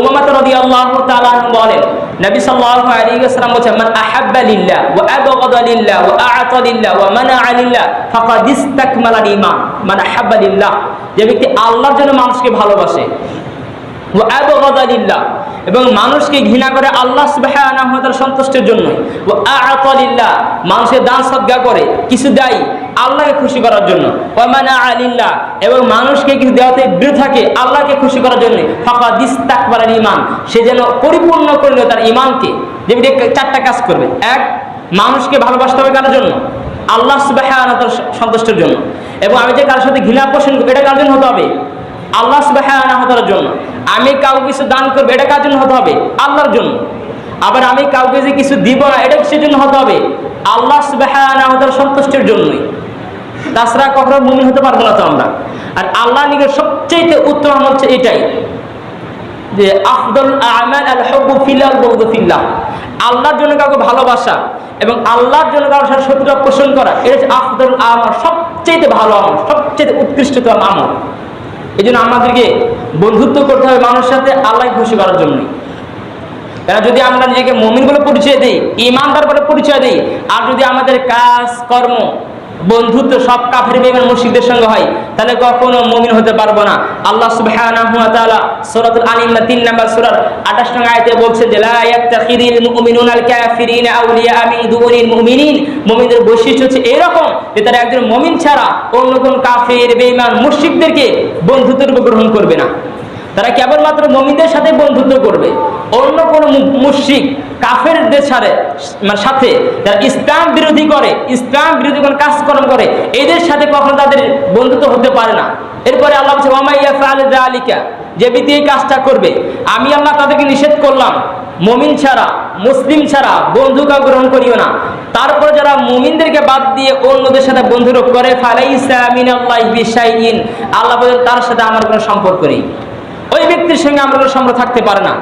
উমামাত রাদিয়াল্লাহু তাআলা বলেন, নবী সাল্লাল্লাহু আলাইহি ওয়াসাল্লাম বলেন মান আহাব্বা লিল্লাহ ওয়া আবগাদা লিল্লাহ ওয়া আ'তা লিল্লাহ ওয়া মানা'a লিল্লাহ, ফাকাদ ইসতাকমালা ঈমান। মান আহাব্বা লিল্লাহ, যে ব্যক্তি আল্লাহর জন্য মানুষকে ভালোবাসে। এবং মানুষকে ঘৃণা করে আল্লাহ তাআলার সন্তুষ্টির জন্য। ও মানুষের দান সদকা করে, কিছু দেয় আল্লাহকে খুশি করার জন্য। ওয়া মানা'a লিল্লাহ। এবং মানুষকে কিছু দেওয়াতে বিরত থাকে আল্লাহকে খুশি করার জন্য। ফাকাদ ইসতাকবালাল ইমান সে যেন পরিপূর্ণ করল তার ইমানকে যেমনি চারটা কাজ করবে। এক, মানুষকে ভালোবাসতে হবে কার জন্য? আল্লাহ তাআলার সন্তুষ্টির জন্য। এবং আমি যে কারোর সাথে ঘৃণা পোষণ এটা কার জন্য হতে হবে? আল্লাহ সুবাহর জন্য। আমি কাউকে কিছু দান করব, এটা কার জন্য হতে হবে? আল্লাহর জন্য। আবার আমি কাউকে যে কিছু দিব না, এটা কিসের জন্য হতে হবে? আল্লাহ সুবাহ সন্তুষ্টির জন্যই। তাছাড়া কখনো মুমিন হতে পারব না তো আমরা। আর আল্লাহ নিকে সবচেয়ে উত্তম হচ্ছে এটাই। যে আফদল আমাল আল হব্বু বগদু ফিল্লাহ। আল্লাহর জন্য কাউকে ভালোবাসা এবং আল্লাহর জন্য কারোর সাথে শত্রুতা পোষণ করা, এটা হচ্ছে আফদল আমল সবচেয়ে ভালো আমল সবচেয়ে উৎকৃষ্টতম আমল। এই জন্য আমাদেরকে বন্ধুত্ব করতে হবে মানুষের সাথে আল্লাহ খুশি করার জন্য। কেন যদি আমরা নিজেকে মমিন বলে পরিচয় দিই ইমানদার বলে পরিচয় দিই, আর যদি আমাদের কাজ কর্ম বন্ধুত্ব সব কাফের বেমান মুশরিকদের সঙ্গে হয়, তাহলে কখনো মুমিন হতে পারব না। আল্লাহ সুবহানাহু ওয়া তাআলা সূরাতুল আনিমা 3 নাম্বার সূরার 28 নং আয়াতে বলছে যে বৈশিষ্ট্য হচ্ছে এরকম যে, তারা একজন মুমিন ছাড়া অন্য কোন কাফের, বেঈমান, মুশরিকদেরকে বন্ধুত্বের গ্রহণ করবে না। তারা কেবলমাত্র মমিনদের সাথে বন্ধুত্ব করবে। অন্য কোনো মুশরিক কাফেরদের সাথে মানে সাথে যারা ইসলাম বিরোধী করে, ইসলাম বিরোধী কোনো কাজকর্ম করে, এদের সাথে কখনো তাদের বন্ধুত্ব হতে পারে না। এরপরে আল্লাহ আলিকা যে ব্যক্তি এই কাজটা করবে। আমি আল্লাহ তাদেরকে নিষেধ করলাম, মমিন ছাড়া, মুসলিম ছাড়া বন্ধু কাউ গ্রহণ করিও না। তারপর যারা মুমিনদেরকে বাদ দিয়ে অন্যদের সাথে বন্ধুরূপ করে আল্লাহ তার সাথে আমার কোনো সম্পর্ক নেই। ওই ব্যক্তির সঙ্গে আমরা কোনো সম্পর্ক থাকতে পারে না।